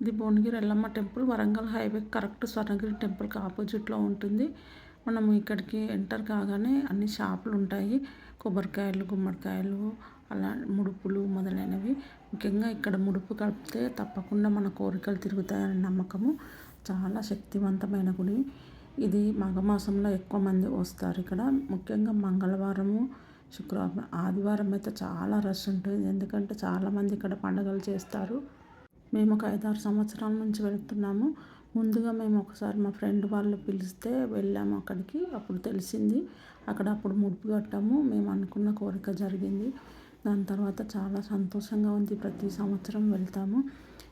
ఇది Bhuvanagiri Yellamma temple Warangal highway correct Swarnagiri టెంపుల్కి ఆపోజిట్లో ఉంటుంది. మనం ఇక్కడికి ఎంటర్ కాగానే అన్ని షాపులు ఉంటాయి. కొబ్బరికాయలు గుమ్మడికాయలు అలా ముడుపులు మొదలైనవి. ముఖ్యంగా ఇక్కడ ముడుపు కలిపితే తప్పకుండా మన కోరికలు తిరుగుతాయని నమ్మకము. చాలా శక్తివంతమైన గుడి. ఇది మాఘమాసంలో ఎక్కువ మంది వస్తారు ఇక్కడ. ముఖ్యంగా మంగళవారము శుక్రవారం ఆదివారం అయితే చాలా రష్ ఉంటుంది. ఎందుకంటే చాలామంది ఇక్కడ పండుగలు చేస్తారు. మేము ఒక ఐదారు సంవత్సరాల నుంచి వెళ్తున్నాము. ముందుగా మేము ఒకసారి మా ఫ్రెండ్ వాళ్ళు పిలిస్తే వెళ్ళాము అక్కడికి. అప్పుడు తెలిసింది. అక్కడ అప్పుడు ముడుపు కట్టాము. మేము అనుకున్న కోరిక జరిగింది. దాని తర్వాత చాలా సంతోషంగా ఉంది. ప్రతి సంవత్సరం వెళ్తాము.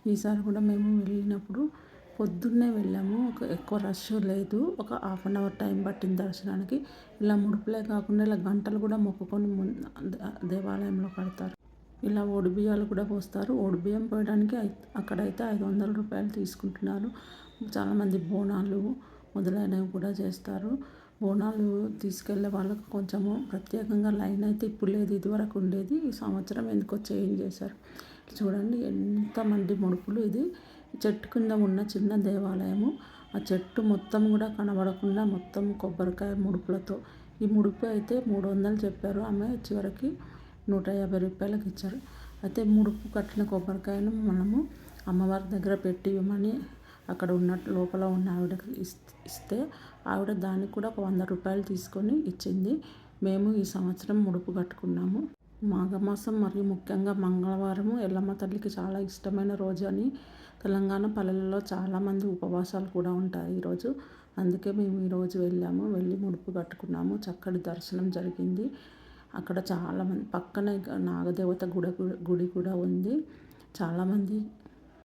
ఈసారి కూడా మేము వెళ్ళినప్పుడు పొద్దున్నే వెళ్ళాము. ఒక ఎక్కువ రష్ లేదు. ఒక హాఫ్ అన్ అవర్ టైం పట్టింది దర్శనానికి. ఇలా ముడుపులే కాకుండా ఇలా గంటలు కూడా మొక్కుకొని దేవాలయంలో కడతారు. ఇలా బియ్యాలు కూడా పోస్తారు. బియ్యం పోయడానికి అక్కడైతే ఐదు వందల రూపాయలు తీసుకుంటున్నారు. చాలామంది బోనాలు మొదలైనవి కూడా చేస్తారు. బోనాలు తీసుకెళ్ళే వాళ్ళకు కొంచెము ప్రత్యేకంగా లైన్ అయితే ఇప్పుడు లేదు ఇదివరకు ఉండేది. ఈ సంవత్సరం ఎందుకో చేంజ్ చేశారు. చూడండి ఎంతమంది ముడుపులు ఇది. చెట్టు కింద ఉన్న చిన్న దేవాలయము. ఆ చెట్టు మొత్తం కూడా కనబడకుండా మొత్తం కొబ్బరికాయ ముడుపులతో. ఈ ముడుపు అయితే మూడు వందలు చెప్పారు ఆమె చివరికి. నూట యాభై రూపాయలకు ఇచ్చారు. అయితే ముడుపు కట్టిన కొబ్బరికాయను మనము అమ్మవారి దగ్గర పెట్టి ఇవ్వమని అక్కడ ఉన్న లోపల ఉన్న ఆవిడకి ఇస్తే ఆవిడ దానికి కూడా ఒక వంద రూపాయలు తీసుకొని ఇచ్చింది. మేము ఈ సంవత్సరం ముడుపు కట్టుకున్నాము. మాఘమాసం మరియు ముఖ్యంగా మంగళవారము ఎల్లమ్మ తల్లికి చాలా ఇష్టమైన రోజు అని తెలంగాణ పల్లెలలో చాలామంది ఉపవాసాలు కూడా ఉంటాయి ఈరోజు అందుకే మేము ఈరోజు వెళ్ళాము వెళ్ళి ముడుపు కట్టుకున్నాము. చక్కటి దర్శనం జరిగింది. అక్కడ చాలామంది పక్కనే నాగదేవత గుడి గుడి కూడా ఉంది. చాలామంది